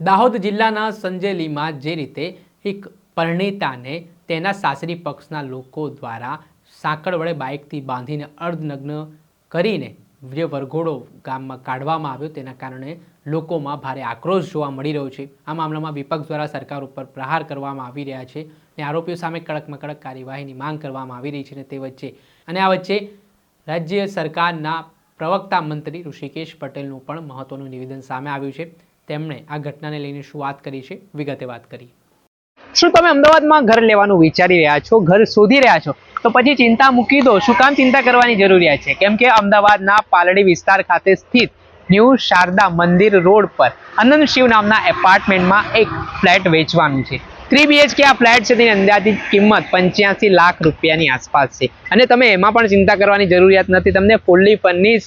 દાહોદ જિલ્લાના સંજેલીમાં જે રીતે એક પરિણીતાને તેના સાસરી પક્ષના લોકો દ્વારા સાંકળ વડે બાઇકથી બાંધીને અર્ધનગ્ન કરીને જે વરઘોડો ગામમાં કાઢવામાં આવ્યો તેના કારણે લોકોમાં ભારે આક્રોશ જોવા મળી રહ્યો છે. આ મામલામાં વિપક્ષ દ્વારા સરકાર ઉપર પ્રહાર કરવામાં આવી રહ્યા છે અને આરોપીઓ સામે કડકમાં કડક કાર્યવાહીની માંગ કરવામાં આવી રહી છે અને તે વચ્ચે અને આ વચ્ચે રાજ્ય સરકારના પ્રવક્તા મંત્રી ઋષિકેશ પટેલનું પણ મહત્વનું નિવેદન સામે આવ્યું છે. તેમણે આ ઘટનાને લઈને શું વાત કરી છે? વિગતે વાત કરી શું તમે અમદાવાદમાં ઘર લેવાનું વિચારી રહ્યા છો? ઘર શોધી રહ્યા છો? તો પછી ચિંતા મૂકી દો. શું કામ ચિંતા કરવાની જરૂરિયાત છે? કેમ કે અમદાવાદના પાલડી વિસ્તાર ખાતે સ્થિત ન્યૂ શારદા મંદિર રોડ પર અનંત શિવ નામના એપાર્ટમેન્ટમાં એક ફ્લેટ વેચવાનું છે. થ્રી બીએચકે આ ફ્લેટ છે તેની અંદાજિત કિંમત પંચ્યાસી લાખ રૂપિયાની આસપાસ છે. અને તમે એમાં પણ ચિંતા કરવાની જરૂરિયાત નથી. તમને ફૂલ્લી ફર્નિશ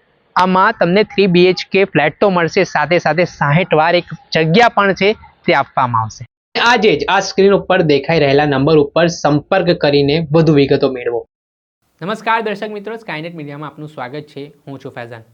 આમાં તમને થ્રી બીએચકે ફ્લેટ તો મળશે સાથે સાથે સાહીઠ વાર એક જગ્યા પણ છે તે આપવામાં આવશે. આજે જ આ સ્ક્રીન ઉપર દેખાઈ રહેલા નંબર ઉપર સંપર્ક કરીને વધુ વિગતો મેળવો. નમસ્કાર દર્શક મિત્રો સ્કાયનેટ મીડિયામાં આપનું સ્વાગત છે હું છું ફૈઝાન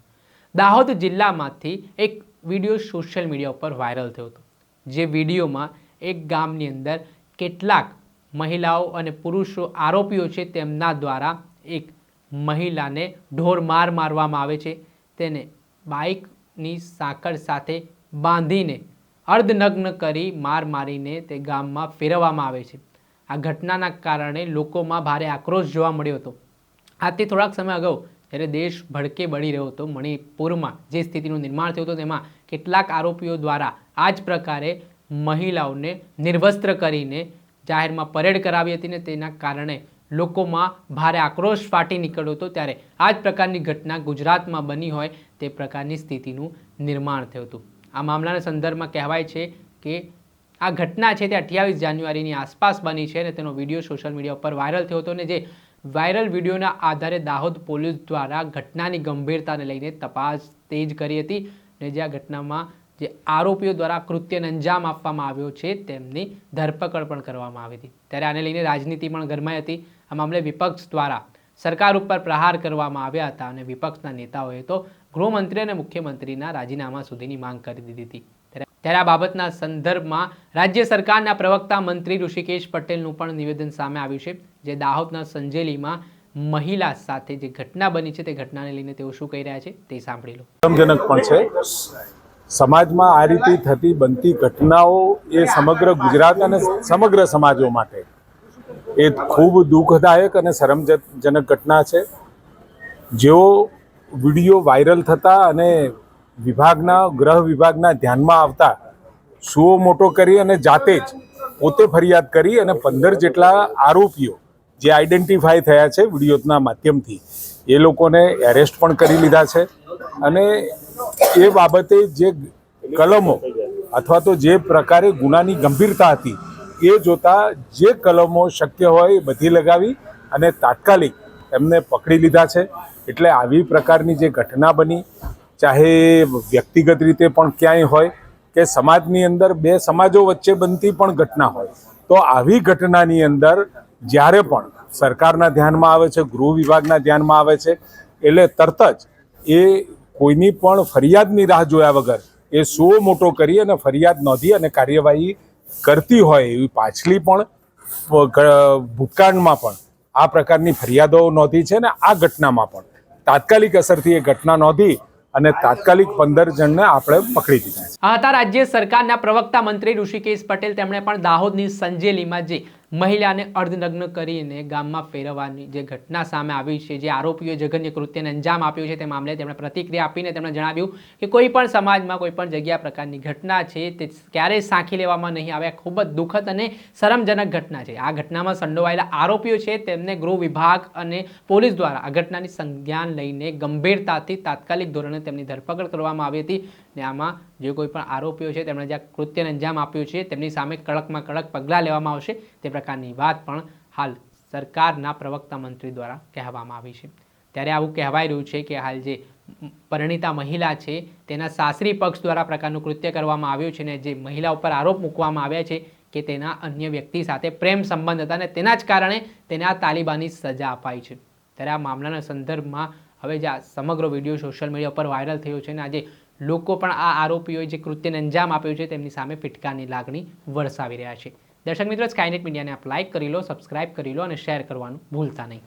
દાહોદ જિલ્લામાંથી એક વીડિયો સોશિયલ મીડિયા ઉપર વાયરલ થયો હતો જે વિડીયોમાં એક ગામની અંદર કેટલાક મહિલાઓ અને પુરુષો આરોપીઓ છે તેમના દ્વારા એક મહિલાને ઢોર માર મારવામાં આવે છે. તેને બાઇકની સાંકળ સાથે બાંધીને અર્ધનગ્ન કરી માર મારીને તે ગામમાં ફેરવવામાં આવે છે. આ ઘટનાના કારણે લોકોમાં ભારે આક્રોશ જોવા મળ્યો હતો. આથી થોડાક સમય અગાઉ જ્યારે દેશ ભડકે બળી રહ્યો હતો, મણિપુરમાં જે સ્થિતિનું નિર્માણ થયું હતું તેમાં કેટલાક આરોપીઓ દ્વારા આ જ પ્રકારે મહિલાઓને નિર્વસ્ત્ર કરીને જાહેરમાં પરેડ કરાવી હતી ને તેના કારણે લોકોમાં ભારે આક્રોશ ફાટી નીકળ્યો હતો ત્યારે આ જ પ્રકારની ઘટના ગુજરાતમાં બની હોય તે પ્રકારની સ્થિતિનું નિર્માણ થયું હતું. આ મામલાના સંદર્ભમાં કહેવાય છે કે આ ઘટના છે તે અઠ્યાવીસ જાન્યુઆરીની આસપાસ બની છે અને તેનો વીડિયો સોશિયલ મીડિયા ઉપર વાયરલ થયો હતો અને જે વાયરલ વિડીયોના આધારે દાહોદ પોલીસ દ્વારા ઘટનાની ગંભીરતાને લઈને તપાસ તેજ કરી હતી અને જે આ ઘટનામાં જે આરોપીઓ દ્વારા કૃત્યને અંજામ આપવામાં આવ્યો છે, તેમની ધરપકડ પણ કરવામાં આવી હતી. ત્યારે આને લઈને રાજનીતિ પણ ગરમાઈ હતી. આ મામલે વિપક્ષ દ્વારા સરકાર ઉપર પ્રહાર કરવામાં આવ્યા હતા અને વિપક્ષના નેતાઓએ તો ગૃહમંત્રી અને મુખ્યમંત્રીના રાજીનામા સુધીની માંગ કરી દીધી હતી. ત્યારે આ બાબતના સંદર્ભમાં રાજ્ય સરકારના પ્રવક્તા મંત્રી ઋષિકેશ પટેલનું પણ નિવેદન સામે આવ્યું છે, જે દાહોદના સંજેલીમાં મહિલા સાથે જે ઘટના બની છે, તે ઘટનાને લઈને તેઓ શું કહી રહ્યા છે તે સાંભળી લો. પણ છે. સમાજમાં આ રીતે થતી બનતી ઘટનાઓ એ સમગ્ર ગુજરાત અને સમગ્ર સમાજો માટે એ ખૂબ દુઃખદાયક અને શરમજનક ઘટના છે. જેઓ વીડિયો વાયરલ થતા અને વિભાગના, ગ્રહ વિભાગના ધ્યાનમાં આવતા સુઓ મોટો કરી અને જાતે જ પોતે ફરિયાદ કરી અને પંદર જેટલા આરોપીઓ જે આઈડેન્ટિફાય થયા છે વિડીયોના માધ્યમથી, એ લોકોને એરેસ્ટ પણ કરી લીધા છે. અને એ બાબતે જે કલમો અથવા તો જે પ્રકારે ગુનાની ગંભીરતા હતી, એ જોતા જે કલમો શક્ય હોય એ બધી લગાવી અને તાત્કાલિક એમને પકડી લીધા છે. એટલે આવી પ્રકારની જે ઘટના બની, ચાહે વ્યક્તિગત રીતે પણ ક્યાંય હોય કે સમાજની અંદર બે સમાજો વચ્ચે બનતી પણ ઘટના હોય, તો આવી ઘટનાની અંદર જ્યારે પણ સરકારના ધ્યાનમાં આવે છે, ગૃહ વિભાગના ધ્યાનમાં આવે છે, એટલે તરત જ એ કોઈની પણ ફરિયાદની રાહ જોયા વગર એ સો મોટો કરી અને ફરિયાદ નોંધી અને કાર્યવાહી કરતી હોય એવી પાછલી પણ ભૂતકાળમાં પણ આ પ્રકારની ફરિયાદો નોંધી છે ને આ ઘટનામાં પણ. તાત્કાલિક અસરથી એ ઘટના નોંધી અને તાત્કાલિક પંદર જણને આપણે પકડી દીધા આ હતા રાજ્ય સરકારના પ્રવક્તા મંત્રી ઋષિકેશ પટેલ, તેમણે પણ દાહોદની સંજેલીમાં જે મહિલાને અર્ધનગ્ન કરીને ગામમાં ફેરવવાની જે ઘટના સામે આવી છે, જે આરોપીઓએ જઘન્ય કૃત્યને અંજામ આપ્યું છે, તે મામલે તેમણે પ્રતિક્રિયા આપીને તેમણે જણાવ્યું કે કોઈ પણ સમાજમાં, કોઈ પણ જગ્યા પ્રકારની ઘટના છે, તે ક્યારેય સાંખી લેવામાં નહીં આવે. ખૂબ જ દુઃખદ અને શરમજનક ઘટના છે. આ ઘટનામાં સંડોવાયેલા આરોપીઓ છે, તેમને ગૃહ વિભાગ અને પોલીસ દ્વારા આ ઘટનાની સંજ્ઞાન લઈને ગંભીરતાથી તાત્કાલિક ધોરણે તેમની ધરપકડ કરવામાં આવી હતી. ને આમાં જે કોઈ પણ આરોપીઓ છે, તેમણે જે કૃત્યને અંજામ આપ્યું છે, તેમની સામે કડકમાં કડક પગલાં લેવામાં આવશે, તે પ્રકારની વાત પણ હાલ સરકારના પ્રવક્તા મંત્રી દ્વારા કહેવામાં આવી છે. ત્યારે આવું કહેવાય રહ્યું છે કે હાલ જે પરિણીતા મહિલા છે, તેના સાસરી પક્ષ દ્વારા પ્રકારનું કૃત્ય કરવામાં આવ્યું છે ને જે મહિલા ઉપર આરોપ મૂકવામાં આવ્યા છે કે તેના અન્ય વ્યક્તિ સાથે પ્રેમ સંબંધ હતા અને તેના જ કારણે તેને આ તાલિબાની સજા અપાઈ છે. ત્યારે આ મામલાના સંદર્ભમાં હવે જે આ સમગ્ર વીડિયો સોશિયલ મીડિયા પર વાયરલ થયો છે અને આજે લોકો પણ આ આરોપીઓએ જે કૃત્યને અંજામ આપ્યું છે તેમની સામે ફિટકારની લાગણી વરસાવી રહ્યા છે. દર્શક મિત્રો સ્કાયનેટ મીડિયાને આપ લાઇક કરી લો સબસ્ક્રાઇબ કરી લો અને શેર કરવાનું ભૂલતા નહીં.